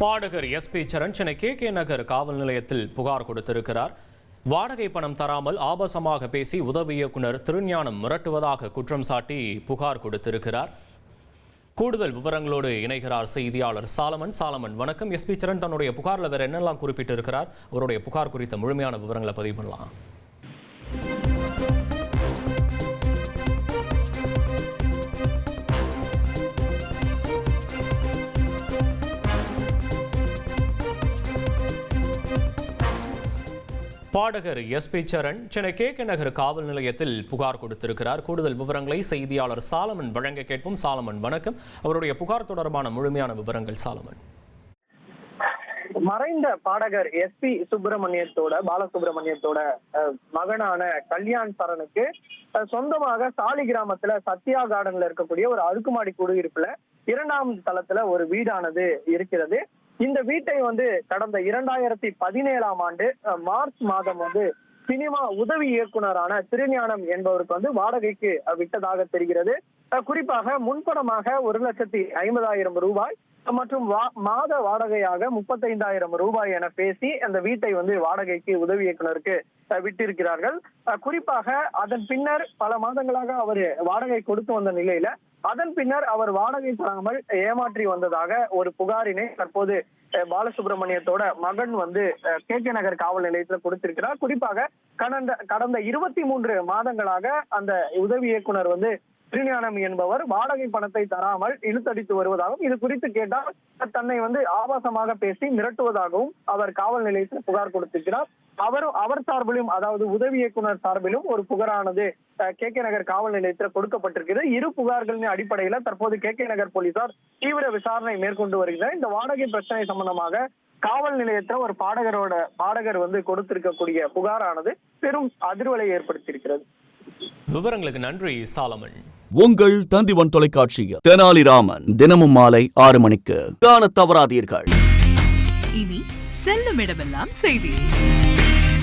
பாடகர் S P Charan Chennai K K Nagar காவல் நிலையத்தில் புகார் கொடுத்திருக்கிறார். வாடகை பணம் தராமல் ஆபாசமாக பேசி உதவி இயக்குனர் திருஞானம் மிரட்டுவதாக குற்றம் சாட்டி புகார் கொடுத்திருக்கிறார். கூடுதல் விவரங்களோடு இணைகிறார் செய்தியாளர் சாலமன். சாலமன் வணக்கம். எஸ் பி சரண் தன்னுடைய புகாரில் வேறு என்னெல்லாம் குறிப்பிட்டிருக்கிறார்? அவருடைய புகார் குறித்த முழுமையான விவரங்களை பதிவு பண்ணலாம் பாடகர் S P Charan Chennai K K Nagar காவல் நிலையத்தில் புகார் கொடுத்திருக்கிறார். கூடுதல் விவரங்களை செய்தியாளர் சாலமன் வழங்க கேட்போம். சாலமன் வணக்கம். அவருடைய புகார் தொடர்பான முழுமையான விவரங்கள் சாலமன். மறைந்த பாடகர் எஸ் பி சுப்பிரமணியத்தோட பாலசுப்பிரமணியத்தோட மகனான கல்யாண் சரணுக்கு சொந்தமாக சாலி கிராமத்துல சத்யா கார்டன்ல இருக்கக்கூடிய ஒரு அடுக்குமாடி குடியிருப்புல இரண்டாம் தளத்துல ஒரு வீடானது இருக்கிறது. இந்த வீட்டை வந்து கடந்த இரண்டாயிரத்தி பதினேழாம் ஆண்டு மார்ச் மாதம் வந்து சினிமா உதவி இயக்குனரான திருஞானம் என்பவருக்கு வந்து வாடகைக்கு விட்டதாக தெரிகிறது. குறிப்பாக முன்பணமாக ஒரு லட்சத்தி ஐம்பதாயிரம் ரூபாய் மற்றும் வா- மாத வாடகையாக முப்பத்தைந்தாயிரம் ரூபாய் என பேசி அந்த வீட்டை வந்து வாடகைக்கு உதவி இயக்குனருக்கு விட்டிருக்கிறார்கள். குறிப்பாக அதன் பின்னர் பல மாதங்களாக அவர் வாடகை கொடுத்து வந்த நிலையில அதன் பின்னர் அவர் வாடகை தராமல் ஏமாற்றி வந்ததாக ஒரு புகாரினை தற்போது பாலசுப்ரமணியத்தோட மகன் வந்து கே கே நகர் காவல் நிலையத்தில் கொடுத்திருக்கிறார். குறிப்பாக கடந்த கடந்த இருபத்தி மூன்று மாதங்களாக அந்த உதவி இயக்குனர் வந்து திருஞானம் என்பவர் வாடகை பணத்தை தராமல் இழுத்தடித்து வருவதாகவும் இது குறித்து கேட்டால் தன்னை வந்து ஆபாசமாக பேசி மிரட்டுவதாகவும் அவர் காவல் நிலையத்தில் புகார் கொடுத்திருக்கிறார். அவர் அவர் சார்பிலும் அதாவது உதவி இயக்குனர் சார்பிலும் ஒரு புகாரானது கே கே நகர் காவல் நிலையத்தில் கொடுக்கப்பட்டிருக்கிறது. இரு புகார்களின் அடிப்படையில தற்போது கே கே நகர் போலீசார் தீவிர விசாரணை மேற்கொண்டு வருகிறார். இந்த வாடகை பிரச்சனை சம்பந்தமாக காவல் நிலையத்தில் ஒரு பாடகரோட பாடகர் வந்து கொடுத்திருக்கக்கூடிய புகாரானது பெரும் அதிர்வலை ஏற்படுத்தியிருக்கிறது. விவரங்களுக்கு நன்றி சாலமன். உங்கள் தந்திவன் தொலைக்காட்சியில் தெனாலிராமன் தினமும் மாலை ஆறு மணிக்கு. காண தவறாதீர்கள். இனி செல்லும் இடமெல்லாம் செய்தி.